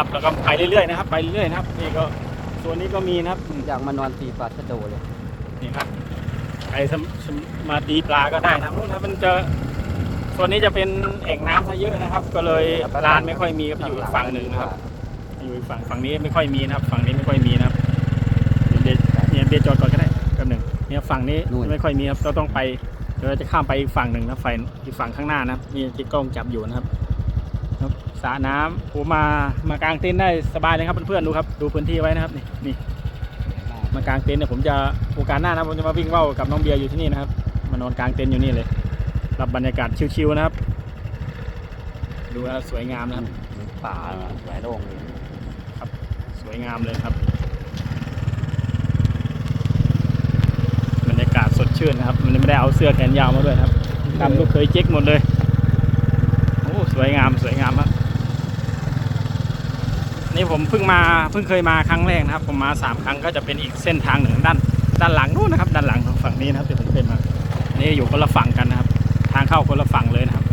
ครับแล้วก็ไปเรื่อยๆนะครับ ไปเรื่อยๆนะครับนี่ก็ส่วนนี้ก็มีนะครับอยากมานอนตีปลาชะโดเลยนี่ครับไปสมสมมาตีปลาก็ได้นะครับนู่นนะมันจะส่วนนี้จะเป็นเอ่งน้ำซะเยอะนะครับ ก็เลยร้านไม่ค่อยมีครับอยู่อีกฝั่งหนึ่งนะครับ อยู่อีกฝั่งฝั่งนี้ไม่ค่อยมีนะครับ ฝั่งนี้ไม่ค่อยมีนะครับเดี๋ยวเนี่ยเบียร์จอดก่อนก็ได้แป๊บหนึ่งเนี่ยฝั่งนี้นู่นไม่ค่อยมีครับเราต้องไปเดี๋ยวเราจะข้ามไปอีกฝั่งหนึ่งนะไฟอีกฝั่งข้างหน้านะครับนี่ที่กล้องจับอยู่นะครับครับ สระน้ำผมมามากางเต็นท์ได้สบายเลยครับเพื่อนๆดูครับ ดูพื้นที่ไว้นะครับนี่นี่มากางเต็นท์เนี่ยผมจะโอกาสหน้านะผมจะมาวิ่งว่าวกับน้องเบียร์อยู่ที่นี่นะครับมานอนกางเต็นท์อยู่นี่เลยรับบรรยากาศชิวๆนะครับ ดูแล้วสวยงามนะครับป่าแหวนโล่งเลยสวยงามเลยครับ บรรยากาศสดชื่นนะครับ มันไม่ได้เอาเสื้อแขนยาวมาด้วยครับดำลูกเคยเจ๊กหมดเลย โอ้สวยงามสวยงามครับ นี่ผมเพิ่งมาเพิ่งเคยมาครั้งแรกนะครับ ผมมาสามครั้งก็จะเป็นอีกเส้นทางหนึ่งด้านด้านหลังนู้นนะครับ ด้านหลังของฝั่งนี้นะครับที่ผมเป็นมานี่อยู่คนละฝั่งกันนะครับ ทางเข้าคนละฝั่งเลยนะครับ